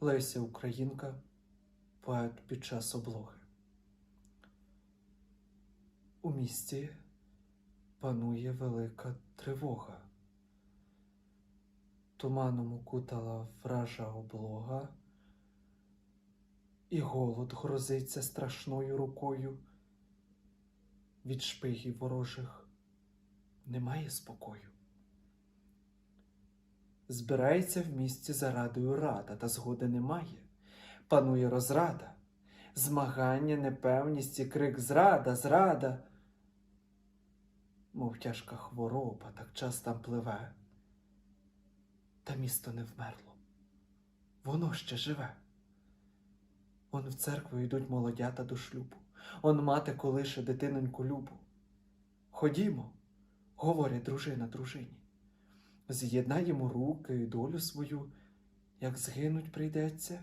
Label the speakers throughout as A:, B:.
A: Леся Українка, поет під час облоги. У місті панує велика тривога. Туманом укутала вража облога, і голод грозиться страшною рукою. Від шпигів ворожих немає спокою. Збирається в місті за радою рада, та згоди немає. Панує розрада, змагання, непевність і крик зрада, зрада. Мов тяжка хвороба, так час там пливе. Та місто не вмерло, воно ще живе. Он в церкву йдуть молодята до шлюбу, он мати колише дитиноньку любу. Ходімо, говорить дружина дружині. З'єднаємо руки і долю свою, як згинуть прийдеться.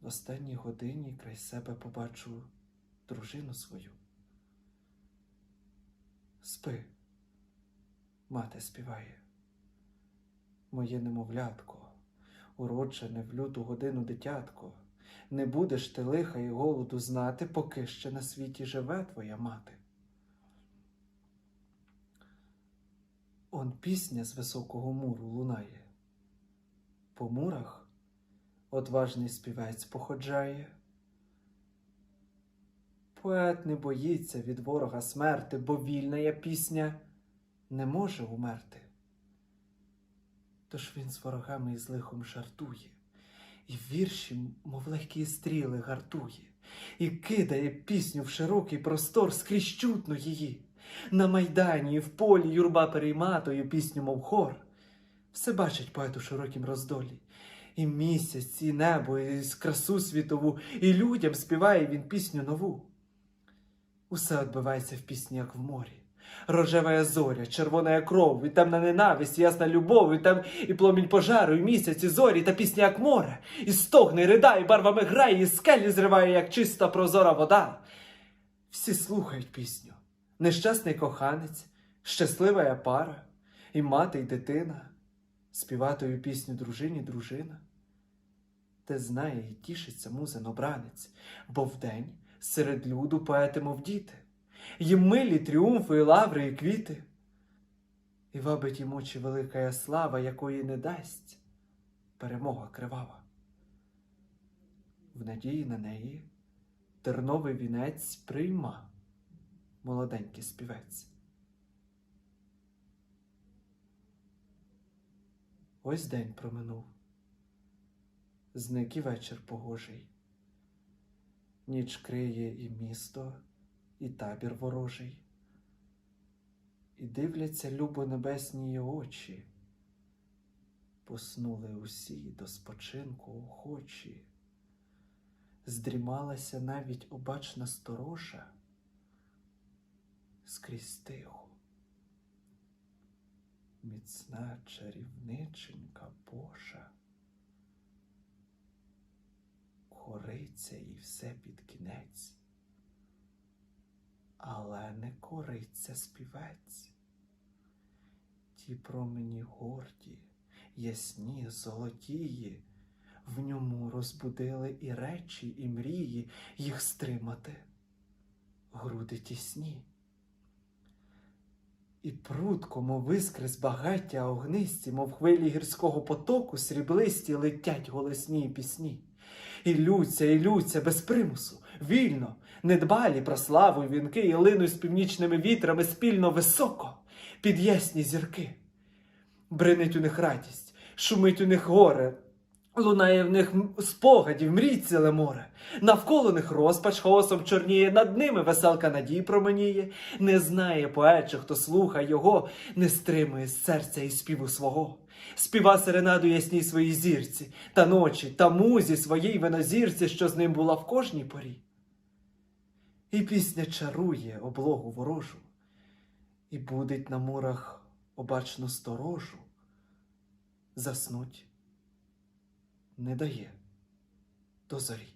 A: В останній годині край себе побачу дружину свою. Спи, мати співає, моє немовлятко, уроджене в люту годину дитятко, не будеш ти лиха і голоду знати, поки ще на світі живе твоя мати. Он пісня з високого муру лунає. По мурах одважний співець походжає. Поет не боїться від ворога смерти, бо вільна я пісня не може умерти. Тож він з ворогами і з лихом жартує, і вірші, мов легкі стріли, гартує, і кидає пісню в широкий простор скрізь чутно її. На майдані і в полі юрба перейматою пісню, мов хор. Все бачить поет у широкім роздолі. І місяць, і небо, і красу світову, і людям співає він пісню нову. Усе відбивається в пісні, як в морі. Рожева зоря, червона кров, і темна ненависть, і ясна любов, і там і пломінь пожару, і місяць, і зорі, та пісня, як море, і стогне, і ридає, і барвами грає, і скелі зриває, як чиста прозора вода. Всі слухають пісню. Нещасний коханець, щаслива пара, і мати, і дитина, співатою пісню дружині дружина. Те знає і тішиться музин обранець, бо вдень серед люду поети, мов діти, їм милі тріумфи, і лаври, і квіти. І вабить їм очі велика слава, якої не дасть перемога кривава. В надії на неї терновий вінець прийма молоденький співець. Ось день проминув, зник і вечір погожий, ніч криє і місто, і табір ворожий, і дивляться любо небесні очі, поснули усі до спочинку охочі, здрімалася навіть обачна сторожа скрізь тихо. Міцна чарівниченька Божа, кориться і все під кінець, але не кориться співець. Ті промені горді, ясні, золотії, в ньому розбудили і речі, і мрії їх стримати, груди тісні. І прудко, мов іскри з багаття огнисті, мов хвилі гірського потоку, сріблисті летять голосні пісні. І лються, і лються без примусу, вільно, недбалі про славу й вінки, і линуть з північними вітрами спільно високо, під ясні зірки. Бринить у них радість, шумить у них горе, лунає в них спогадів, мрій ціле море. Навколо них розпач хаосом чорніє, над ними веселка надій променіє. Не знає поет, хто слухає його, не стримує серця і співу свого. Співа серенаду ясній своїй зірці, та ночі, та музі своїй винозірці, що з ним була в кожній порі. І пісня чарує облогу ворожу, і будить на мурах обачну сторожу. Заснуть не дає до зорі.